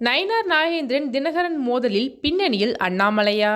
நயினார் நாகேந்திரன் தினகரன் மோதலில் பின்னணியில் அண்ணாமலையா?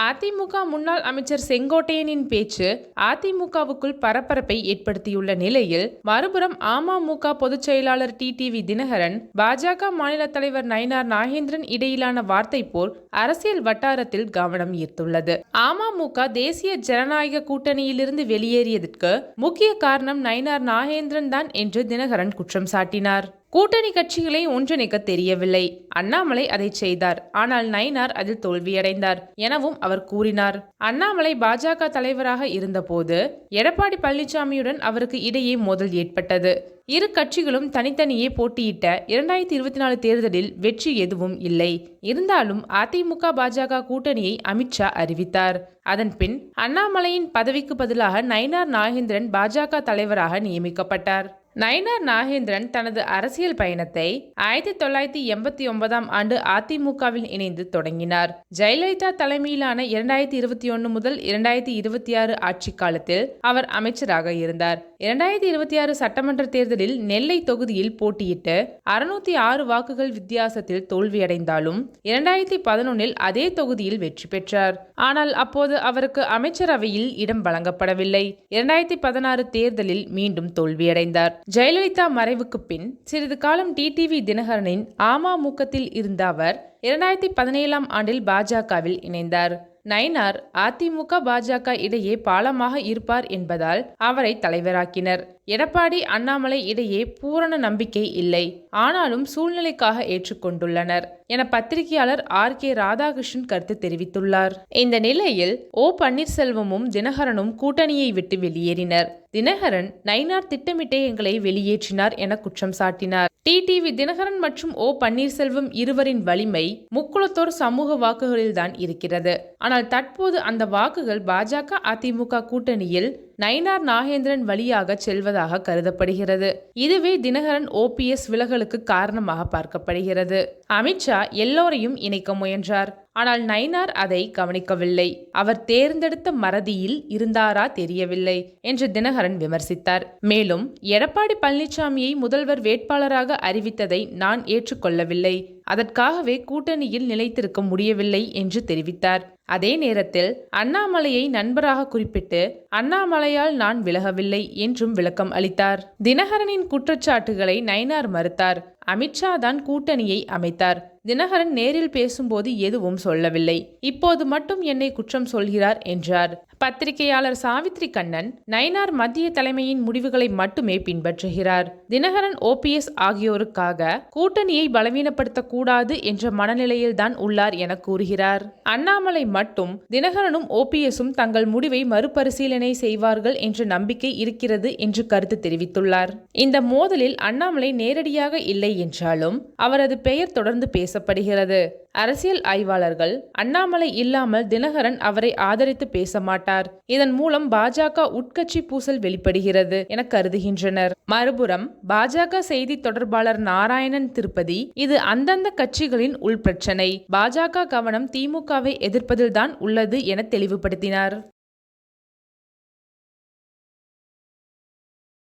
அதிமுக முன்னாள் அமைச்சர் செங்கோட்டையனின் பேச்சு அதிமுகவுக்குள் பரபரப்பை ஏற்படுத்தியுள்ள நிலையில் மறுபுறம் அமமுக பொதுச் செயலாளர் டிடிவி தினகரன் பாஜக மாநில தலைவர் நயினார் நாகேந்திரன் இடையிலான வார்த்தை போர் அரசியல் வட்டாரத்தில் கவனம் ஈர்த்துள்ளது. அமமுக தேசிய ஜனநாயக கூட்டணியிலிருந்து வெளியேறியதற்கு முக்கிய காரணம் நயினார் நாகேந்திரன் தான் என்று தினகரன் குற்றம் சாட்டினார். கூட்டணி கட்சிகளை ஒன்றிணைக்க தெரியவில்லை. அண்ணாமலை அதை செய்தார். ஆனால் நயினார் அதில் தோல்வியடைந்தார் எனவும் அவர் கூறினார். அண்ணாமலை பாஜக தலைவராக இருந்தபோது எடப்பாடி பழனிசாமியுடன் அவருக்கு இடையே மோதல் ஏற்பட்டது. இரு கட்சிகளும் தனித்தனியே போட்டியிட்ட இரண்டாயிரத்தி இருபத்தி நாலு தேர்தலில் வெற்றி எதுவும் இல்லை. இருந்தாலும் அதிமுக பாஜக கூட்டணியை அமித்ஷா அறிவித்தார். அதன் பின் அண்ணாமலையின் பதவிக்கு பதிலாக நயினார் நாகேந்திரன் பாஜக தலைவராக நியமிக்கப்பட்டார். நயினார் நாகேந்திரன் தனது அரசியல் பயணத்தை ஆயிரத்தி தொள்ளாயிரத்தி எண்பத்தி ஒன்பதாம் ஆண்டு அதிமுகவில் இணைந்து தொடங்கினார். ஜெயலலிதா தலைமையிலான இரண்டாயிரத்தி இருபத்தி ஒன்று முதல் இரண்டாயிரத்தி இருபத்தி ஆறு ஆட்சி காலத்தில் அவர் அமைச்சராக இருந்தார். இரண்டாயிரத்தி இருபத்தி ஆறு சட்டமன்ற தேர்தலில் நெல்லை தொகுதியில் போட்டியிட்டு அறுநூத்தி ஆறு வாக்குகள் வித்தியாசத்தில் தோல்வியடைந்தாலும் இரண்டாயிரத்தி பதினொன்னில் அதே தொகுதியில் வெற்றி பெற்றார். ஆனால் அப்போது அவருக்கு அமைச்சரவையில் இடம் வழங்கப்படவில்லை. இரண்டாயிரத்தி பதினாறு தேர்தலில் மீண்டும் தோல்வியடைந்தார். ஜெயலலிதா மறைவுக்கு பின் சிறிது காலம் டிடிவி தினகரனின் அமமுகத்தில் இருந்த அவர் இரண்டாயிரத்தி பதினேழாம் ஆண்டில் பாஜகவில் இணைந்தார். நயினார் அதிமுக பாஜக இடையே பாலமாக இருப்பார் என்பதால் அவரை தலைவராக்கினர். எடப்பாடி அண்ணாமலை இடையே பூரண நம்பிக்கை இல்லை. ஆனாலும் சூழ்நிலைக்காக ஏற்றுக்கொண்டுள்ளனர் என பத்திரிகையாளர் ஆர். கே. ராதாகிருஷ்ணன் கருத்து தெரிவித்துள்ளார். இந்த நிலையில் ஓ. பன்னீர்செல்வமும் தினகரனும் கூட்டணியை விட்டு வெளியேறினர். தினகரன் நைனார் திட்டமிட்டே எங்களை வெளியேற்றினார் என குற்றம் சாட்டினார். டிடிவி தினகரன் மற்றும் ஓ. பன்னீர்செல்வம் இருவரின் வலிமை முக்குளத்தோர் சமூக வாக்குகளில்தான் இருக்கிறது. ஆனால் தற்போது அந்த வாக்குகள் பாஜக அதிமுக கூட்டணியில் நயினார் நாகேந்திரன் வழியாக செல்வதாக கருதப்படுகிறது. இதுவே தினகரன் ஓபிஎஸ் விலகலுக்கு காரணமாக பார்க்கப்படுகிறது. அமித்ஷா எல்லோரையும் இணைக்க முயன்றார். ஆனால் நயினார் அதை கவனிக்கவில்லை. அவர் தேர்ந்தெடுத்த மறதியில் இருந்தாரா தெரியவில்லை என்று தினகரன் விமர்சித்தார். மேலும் எடப்பாடி பழனிசாமியை முதல்வர் வேட்பாளராக அறிவித்ததை நான் ஏற்றுக்கொள்ளவில்லை. அதற்காகவே கூட்டணியில் நிலைத்திருக்க முடியவில்லை என்று தெரிவித்தார். அதே நேரத்தில் அண்ணாமலையை நண்பராக குறிப்பிட்டு அண்ணாமலையால் நான் விலகவில்லை என்றும் விளக்கம் அளித்தார். தினகரனின் குற்றச்சாட்டுகளை நயினார் மறுத்தார். அமித்ஷா தான் கூட்டணியை அமைத்தார். தினகரன் நேரில் பேசும்போது எதுவும் சொல்லவில்லை. இப்போது மட்டும் என்னை குற்றம் சொல்கிறார் என்றார். பத்திரிகையாளர் சாவித்ரி கண்ணன் நயினார் மத்திய தலைமையின் முடிவுகளை மட்டுமே பின்பற்றுகிறார். தினகரன் ஓபிஎஸ் ஆகியோருக்காக கூட்டணியை பலவீனப்படுத்தக்கூடாது என்ற மனநிலையில்தான் உள்ளார் என கூறுகிறார். அண்ணாமலை மட்டும் தினகரனும் ஓபிஎஸும் தங்கள் முடிவை மறுபரிசீலனை செய்வார்கள் என்ற நம்பிக்கை இருக்கிறது என்று கருத்து தெரிவித்துள்ளார். இந்த மோதலில் அண்ணாமலை நேரடியாக இல்லை என்றாலும் அவரது பெயர் தொடர்ந்து பேசப்படுகிறது. அரசியல் ஆய்வாளர்கள் அண்ணாமலை இல்லாமல் தினகரன் அவரை ஆதரித்து பேச மாட்டார் இதன் மூலம் பாஜக உட்கட்சி பூசல் வெளிப்படுகிறது என கருதுகின்றனர். மறுபுறம் பாஜக செய்தி தொடர்பாளர் நாராயணன் திருப்பதி இது அந்தந்த கட்சிகளின் உள்பிரச்சனை. பாஜக கவனம் திமுகவை எதிர்ப்பதில்தான் உள்ளது என தெளிவுபடுத்தினார்.